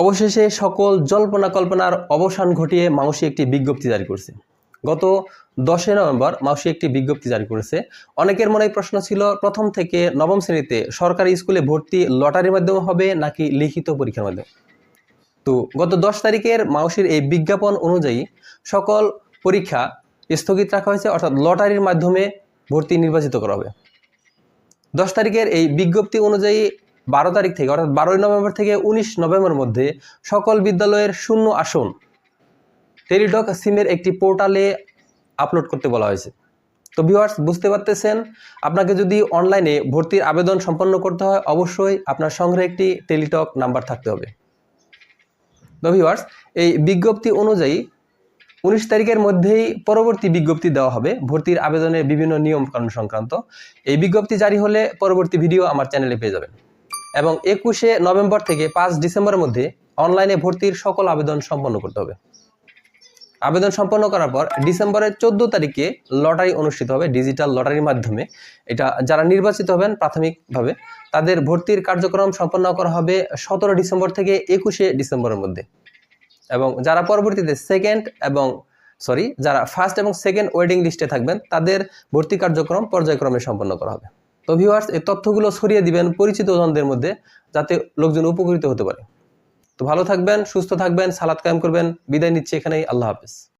অবশেষে সকল জল্পনা কল্পনার অবসান ঘটিয়ে মাউসি একটি বিজ্ঞপ্তি জারি করেছে। গত দশই নভেম্বর মাউসি একটি বিজ্ঞপ্তি জারি করেছে। অনেকের মনে প্রশ্ন ছিল, প্রথম থেকে নবম শ্রেণীতে সরকারি স্কুলে ভর্তি লটারির মাধ্যমে হবে নাকি লিখিত পরীক্ষার মাধ্যমে? তো গত দশ তারিখের মাউসির এই বিজ্ঞাপন অনুযায়ী সকল পরীক্ষা স্থগিত রাখা হয়েছে, অর্থাৎ লটারির মাধ্যমে ভর্তি নির্বাচিত করা হবে। দশ তারিখের এই বিজ্ঞপ্তি অনুযায়ী বারো তারিখ থেকে, অর্থাৎ বারোই নভেম্বর থেকে উনিশ নভেম্বর মধ্যে সকল বিদ্যালয়ের শূন্য আসন টেলিটক সিমের একটি পোর্টালে আপলোড করতে বলা হয়েছে। তো ভিউয়ার্স বুঝতে পারতেছেন? আপনাকে যদি অনলাইনে ভর্তির আবেদন সম্পন্ন করতে হয়, অবশ্যই আপনার সংগ্রহে একটি টেলিটক নাম্বার থাকতে হবে। তো ভিউয়ার্স এই বিজ্ঞপ্তি অনুযায়ী উনিশ তারিখের মধ্যেই পরবর্তী বিজ্ঞপ্তি দেওয়া হবে, ভর্তির আবেদনের বিভিন্ন নিয়ম কানুন সংক্রান্ত। এই বিজ্ঞপ্তি জারি হলে পরবর্তী ভিডিও আমার চ্যানেলে পেয়ে যাবেন। এবং একুশে নভেম্বর থেকে পাঁচ ডিসেম্বরের মধ্যে অনলাইনে ভর্তির সকল আবেদন সম্পন্ন করতে হবে। আবেদন সম্পন্ন করার পর ডিসেম্বরের চোদ্দ তারিখে লটারি অনুষ্ঠিত হবে, ডিজিটাল লটারির মাধ্যমে। এটা যারা নির্বাচিত হবেন প্রাথমিকভাবে, তাদের ভর্তির কার্যক্রম সম্পন্ন করা হবে সতেরো ডিসেম্বর থেকে একুশে ডিসেম্বরের মধ্যে। এবং যারা পরবর্তীতে সেকেন্ড এবং সরি যারা ফার্স্ট এবং সেকেন্ড ওয়েডিং লিস্টে থাকবেন, তাদের ভর্তি কার্যক্রম পর্যায়ক্রমে সম্পন্ন করা হবে। তো ভিউয়ার্স এই তথ্যগুলো ছড়িয়ে দিবেন পরিচিত জনদের মধ্যে যাতে লোকজন উপকৃত হতে পারে। তো ভালো থাকবেন, সুস্থ থাকবেন সালাদ কায়েম করবেন। বিদায় নিচ্ছি এখানেই, আল্লাহ হাফেজ।